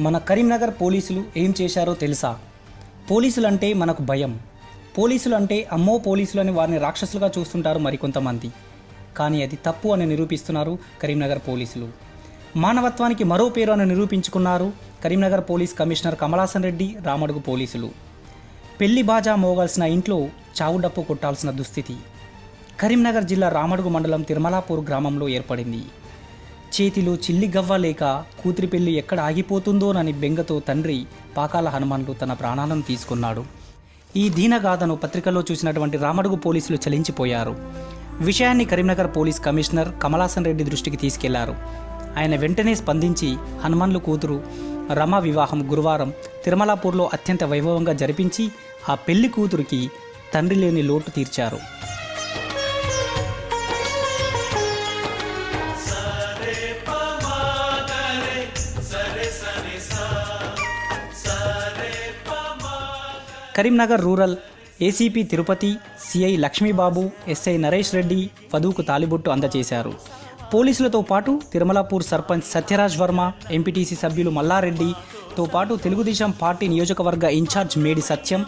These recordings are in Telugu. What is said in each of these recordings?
మన కరీంనగర్ పోలీసులు ఏం చేశారో తెలుసా? పోలీసులు అంటే మనకు భయం. పోలీసులు అంటే అమ్మో పోలీసులు అని వారిని రాక్షసులుగా చూస్తుంటారు మరికొంతమంది. కానీ అది తప్పు అని నిరూపిస్తున్నారు కరీంనగర్ పోలీసులు. మానవత్వానికి మరో పేరు అని నిరూపించుకున్నారు కరీంనగర్ పోలీస్ కమిషనర్ కమలాసన్ రెడ్డి రామడుగు పోలీసులు. పెళ్ళి బాజా మోగాల్సిన ఇంట్లో చావుడప్పు కొట్టాల్సిన దుస్థితి. కరీంనగర్ జిల్లా రామడుగు మండలం తిరుమలాపూర్ గ్రామంలో ఏర్పడింది. చేతిలో చిల్లి గవ్వ లేక కూతురి పెళ్ళి ఎక్కడ ఆగిపోతుందోనని బెంగతో తండ్రి పాకాల హనుమాన్లు తన ప్రాణాలను తీసుకున్నాడు. ఈ దీనగాథను పత్రికలో చూసినటువంటి రామడుగు పోలీసులు చలించిపోయారు. విషయాన్ని కరీంనగర్ పోలీస్ కమిషనర్ కమలాసన్ రెడ్డి దృష్టికి తీసుకెళ్ళారు. ఆయన వెంటనే స్పందించి హనుమాన్లు కూతురు రమ వివాహం గురువారం తిరుమలాపూర్లో అత్యంత వైభవంగా జరిపించి ఆ పెళ్ళి కూతురికి తండ్రి లేని లోటు తీర్చారు. Karimnagar rural ACP Tirupati CI Lakshmibabu SI Naresh Reddy వధువుకు తాలిబొట్టు అందజేశారు. పోలీసులతో పాటు తిరుమలాపూర్ సర్పంచ్ సత్యరాజ్ వర్మ ఎంపీటీసీ సభ్యులు మల్లారెడ్డితో పాటు తెలుగుదేశం పార్టీ నియోజకవర్గ ఇన్ఛార్జ్ మేడి సత్యం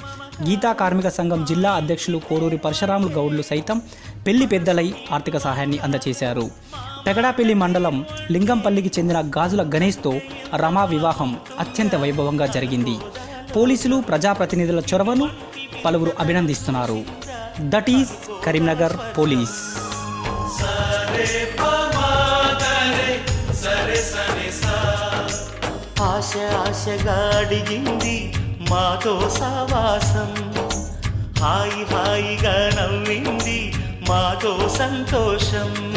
గీతా కార్మిక సంఘం జిల్లా అధ్యక్షులు కోరూరి పరశురాములు గౌడ్లు సైతం పెళ్ళి పెద్దలై ఆర్థిక సహాయాన్ని అందజేశారు. పెగడాపల్లి మండలం లింగంపల్లికి చెందిన గాజుల గణేష్తో రమా వివాహం అత్యంత వైభవంగా జరిగింది. పోలీసులు ప్రజాప్రతినిధుల చొరవను పలువురు అభినందిస్తున్నారు. దట్ ఈజ్ కరీంనగర్ పోలీస్ ఆశ ఆశగా అడిగింది మాతో సావాసం హాయి హాయిగా నవ్వింది మాతో సంతోషం.